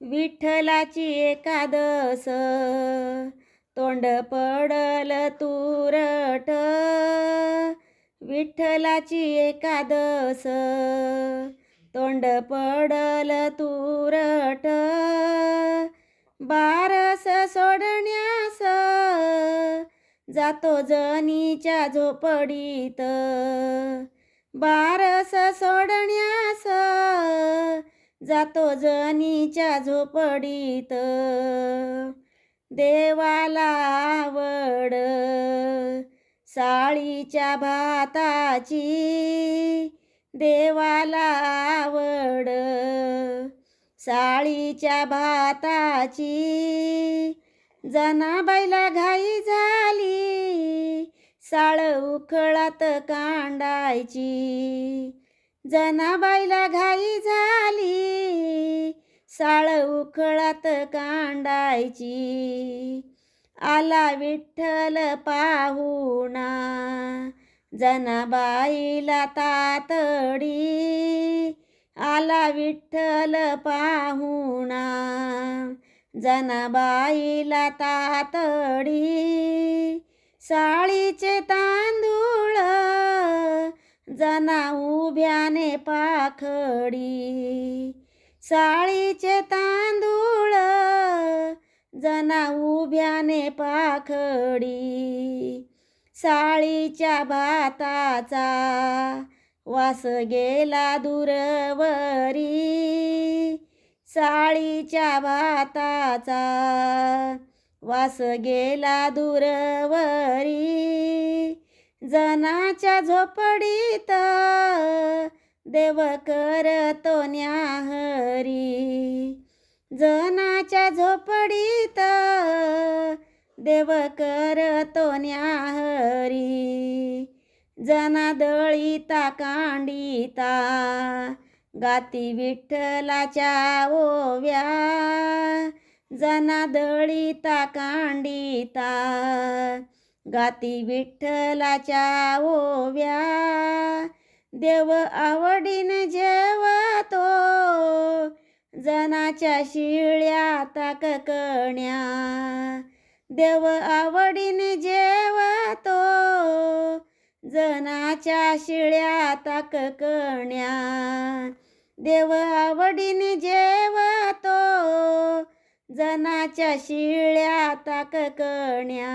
विठ्ठलाची एकादस. तोंड पडल तुरट. विठ्ठलाची एकादस. तोंड पडल तुरट. बारस सोडण्यास. जातो जनीच्या झोपडीत. बारस सोडण्यास. जातो जनीच्या झोपडीत. देवाला आवड साळीच्या भाताची. देवाला आवड साळीच्या भाताची. जनाबाईला घाई झाली साळ उखळात कांडायची. जनाबाईला घाई झाली. साळ उखळात कांडायची. आला विठ्ठल पाहुणा. जनाबाईला तातडी. आला विठ्ठल पाहुणा. जनाबाईला तातडी. साळीचे ता जना उभ्याने पाखडी साळीचे तांदूळ जना उभ्याने पाखडी साळीच्या भाताचा वास गेला दूरवरी साळीच्या भाताचा वास गेला दूरवरी. जनाच्या झोपडीत देव करतो न्याहरी. जनाच्या झोपडीत देव करतो न्याहरी. जना दळीता कांडिता गाती विठ्ठलाच्या ओव्या. जना दळीता कांडिता गाती विठ्ठलाच्या ओव्या. देव आवडीन जेवतो जनाच्या शिळ्या ताककण्या देव आवडीन जेवतो जनाच्या शिळ्या ताककण्या देव आवडीन जेवतो जनाच्या शिळ्या ताककण्या